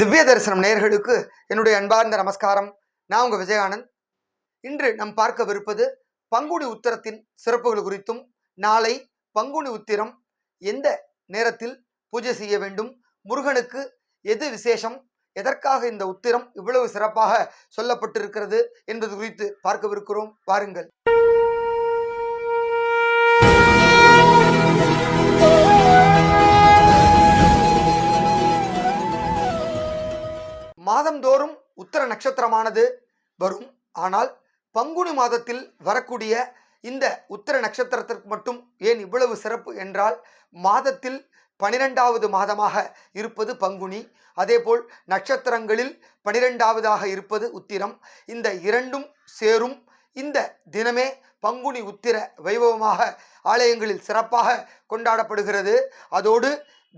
திவ்ய தரிசனம் நேயர்களுக்கு என்னுடைய அன்பார்ந்த நமஸ்காரம். நான் உங்கள் விஜயானந்த். இன்று நாம் பார்க்கவிருப்பது பங்குனி உத்திரத்தின் சிறப்புகள் குறித்தும் நாளை பங்குனி உத்திரம் எந்த நேரத்தில் பூஜை செய்ய வேண்டும் முருகனுக்கு எது விசேஷம் எதற்காக இந்த உத்திரம் இவ்வளவு சிறப்பாக சொல்லப்பட்டிருக்கிறது என்பது குறித்து பார்க்கவிருக்கிறோம். வாருங்கள். மாதந்தோறும் உத்தர நட்சத்திரமானது வரும். ஆனால் பங்குனி மாதத்தில் வரக்கூடிய இந்த உத்தர நட்சத்திரத்திற்கு மட்டும் ஏன் இவ்வளவு சிறப்பு என்றால் மாதத்தில் பனிரெண்டாவது மாதமாக இருப்பது பங்குனி. அதேபோல் நட்சத்திரங்களில் பனிரெண்டாவதாக இருப்பது உத்திரம். இந்த இரண்டும் சேரும். இந்த தினமே பங்குனி உத்திர வைபவமாக ஆலயங்களில் சிறப்பாக கொண்டாடப்படுகிறது. அதோடு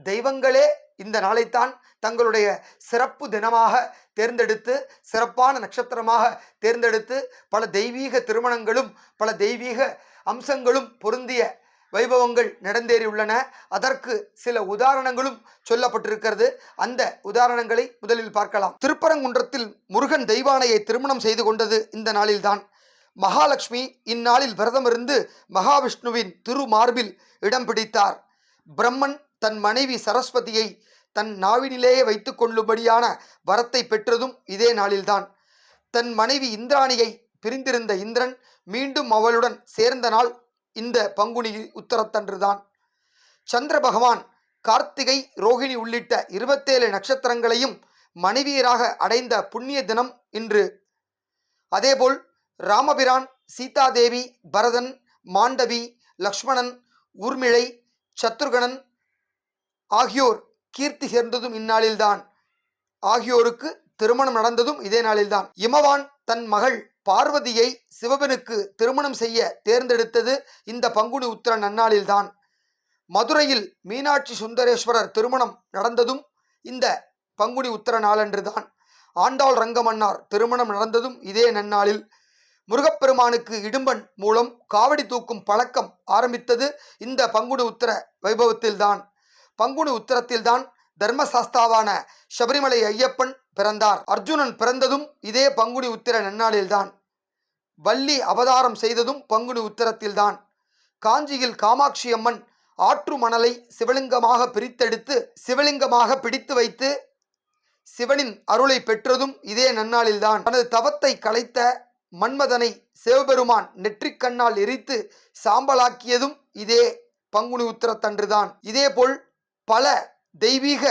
தெய்வங்களே இந்த நாளைத்தான் தங்களுடைய சிறப்பு தினமாக தேர்ந்தெடுத்து சிறப்பான நட்சத்திரமாக தேர்ந்தெடுத்து பல தெய்வீக திருமணங்களும் பல தெய்வீக அம்சங்களும் பொருந்திய வைபவங்கள் நடந்தேறியுள்ளன. அதற்கு சில உதாரணங்களும் சொல்லப்பட்டிருக்கிறது. அந்த உதாரணங்களை முதலில் பார்க்கலாம். திருப்பரங்குன்றத்தில் முருகன் தெய்வானையை திருமணம் செய்து கொண்டது இந்த நாளில்தான். மகாலட்சுமி இந்நாளில் விரதமிருந்து மகாவிஷ்ணுவின் திருமார்பில் இடம் பிடித்தார். பிரம்மன் தன் மனைவி சரஸ்வதியை தன் நாவினிலேயே வைத்து கொள்ளும்படியான வரத்தை பெற்றதும் இதே நாளில்தான். தன் மனைவி இந்திராணியை பிரிந்திருந்த இந்திரன் மீண்டும் அவளுடன் சேர்ந்த நாள் இந்த பங்குனி உத்தரத்தன்றுதான். சந்திர பகவான் கார்த்திகை ரோகிணி உள்ளிட்ட இருபத்தேழு நட்சத்திரங்களையும் மனைவியராக அடைந்த புண்ணிய தினம் இன்று. அதேபோல் ராமபிரான் சீதாதேவி பரதன் மாண்டவி லக்ஷ்மணன் ஊர்மிழை சத்ருகணன் ஆகியோர் கீர்த்தி சேர்ந்ததும் இந்நாளில்தான். ஆகியோருக்கு திருமணம் நடந்ததும் இதே நாளில்தான். இமவான் தன் மகள் பார்வதியை சிவபனுக்கு திருமணம் செய்ய தேர்ந்தெடுத்தது இந்த பங்குனி உத்திர நன்னாளில்தான். மதுரையில் மீனாட்சி சுந்தரேஸ்வரர் திருமணம் நடந்ததும் இந்த பங்குனி உத்திர நாளன்றுதான். ஆண்டாள் ரங்கமன்னார் திருமணம் நடந்ததும் இதே நன்னாளில் முருகப்பெருமானுக்கு இடும்பன் மூலம் காவடி தூக்கும் பழக்கம் ஆரம்பித்தது இந்த பங்குனி உத்திர வைபவத்தில்தான். பங்குனி உத்தரத்தில்தான் தர்மசாஸ்தாவான சபரிமலை ஐயப்பன் பிறந்தார். அர்ஜுனன் பிறந்ததும் இதே பங்குனி உத்திர நன்னாளில்தான். வள்ளி அவதாரம் செய்ததும் பங்குனி உத்தரத்தில்தான். காஞ்சியில் காமாட்சி அம்மன் ஆற்று மணலை சிவலிங்கமாக பிரித்தெடுத்து சிவலிங்கமாக பிடித்து வைத்து சிவனின் அருளை பெற்றதும் இதே நன்னாளில்தான். தனது தவத்தை கலைத்த மன்மதனை சிவபெருமான் நெற்றிக்கண்ணால் எரித்து சாம்பலாக்கியதும் இதே பங்குனி உத்திரத்தன்றுதான். இதேபோல் பல தெய்வீக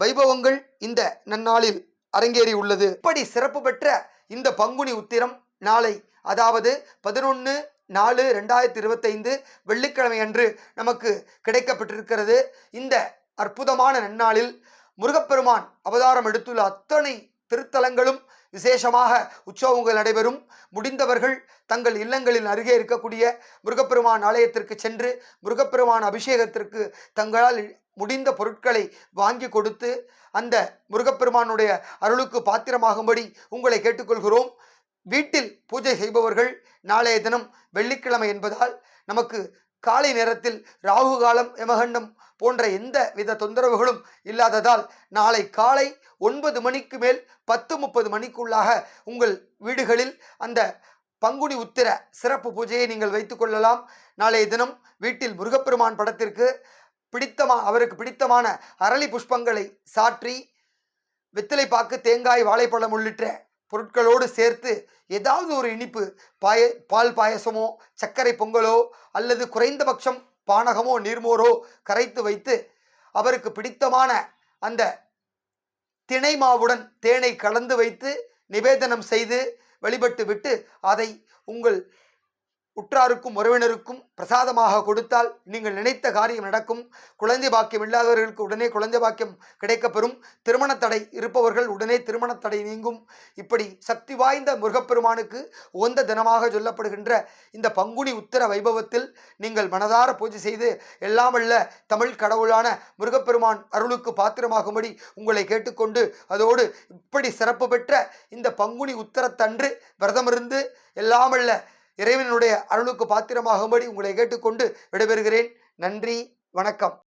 வைபவங்கள் இந்த நன்னாளில் அரங்கேறி உள்ளது. இப்படி சிறப்பு பெற்ற இந்த பங்குனி உத்திரம் நாளை அதாவது பதினொன்று நாலு ரெண்டாயிரத்தி இருபத்தைந்து வெள்ளிக்கிழமை அன்று நமக்கு கிடைக்கப்பட்டிருக்கிறது. இந்த அற்புதமான நன்னாளில் முருகப்பெருமான் அவதாரம் எடுத்துள்ள அத்தனை திருத்தலங்களும் விசேஷமாக உற்சவங்கள் நடைபெறும். முடிந்தவர்கள் தங்கள் இல்லங்களின் அருகே இருக்கக்கூடிய முருகப்பெருமான் ஆலயத்திற்கு சென்று முருகப்பெருமான் அபிஷேகத்திற்கு தங்களால் முடிந்த பொருட்களை வாங்கி கொடுத்து அந்த முருகப்பெருமானுடைய அருளுக்கு பாத்திரமாகும்படி உங்களை கேட்டுக்கொள்கிறோம். வீட்டில் பூஜை செய்பவர்கள் நாளைய தினம் வெள்ளிக்கிழமை என்பதால் நமக்கு காலை நேரத்தில் ராகு காலம் யமகண்டம் போன்ற எந்த வித தொந்தரவுகளும் இல்லாததால் நாளை காலை ஒன்பது மணிக்கு மேல் பத்து முப்பது மணிக்குள்ளாக உங்கள் வீடுகளில் அந்த பங்குனி உத்திர சிறப்பு பூஜையை நீங்கள் வைத்துக்கொள்ளலாம் நாளைய தினம் வீட்டில் முருகப்பெருமான் படத்திற்கு பிடித்தமா அவருக்கு பிடித்தமான அரளி புஷ்பங்களை சாற்றி வெத்திலை பாக்கு தேங்காய் வாழைப்பழம் உள்ளிட்ட பொருட்களோடு சேர்த்து ஏதாவது ஒரு இனிப்பு பாய பால் பாயசமோ சர்க்கரை பொங்கலோ அல்லது குறைந்தபட்சம் பானகமோ நீர்மோரோ கரைத்து வைத்து அவருக்கு பிடித்தமான அந்த திணை மாவுடன் தேனை கலந்து வைத்து நிவேதனம் செய்து வழிபட்டு விட்டு அதை உங்கள் உற்றாருக்கும் உறவினருக்கும் பிரசாதமாக கொடுத்தால் நீங்கள் நினைத்த காரியம் நடக்கும். குழந்தை பாக்கியம் இல்லாதவர்களுக்கு உடனே குழந்தை பாக்கியம் கிடைக்கப்பெறும். திருமண தடை இருப்பவர்கள் உடனே திருமண தடை நீங்கும். இப்படி சக்தி வாய்ந்த முருகப்பெருமானுக்கு உகந்த தினமாக சொல்லப்படுகின்ற இந்த பங்குனி உத்தர வைபவத்தில் நீங்கள் மனதார பூஜை செய்து எல்லாம் தமிழ் கடவுளான முருகப்பெருமான் அருளுக்கு பாத்திரமாகும்படி உங்களை கேட்டுக்கொண்டு அதோடு இப்படி சிறப்பு பெற்ற இந்த பங்குனி உத்தரத்தன்று விரதமிருந்து எல்லாமல்ல இறைவனுடைய அருளுக்கு பாத்திரமாகும்படி உங்களை கேட்டுக்கொண்டு விடைபெறுகிறேன். நன்றி வணக்கம்.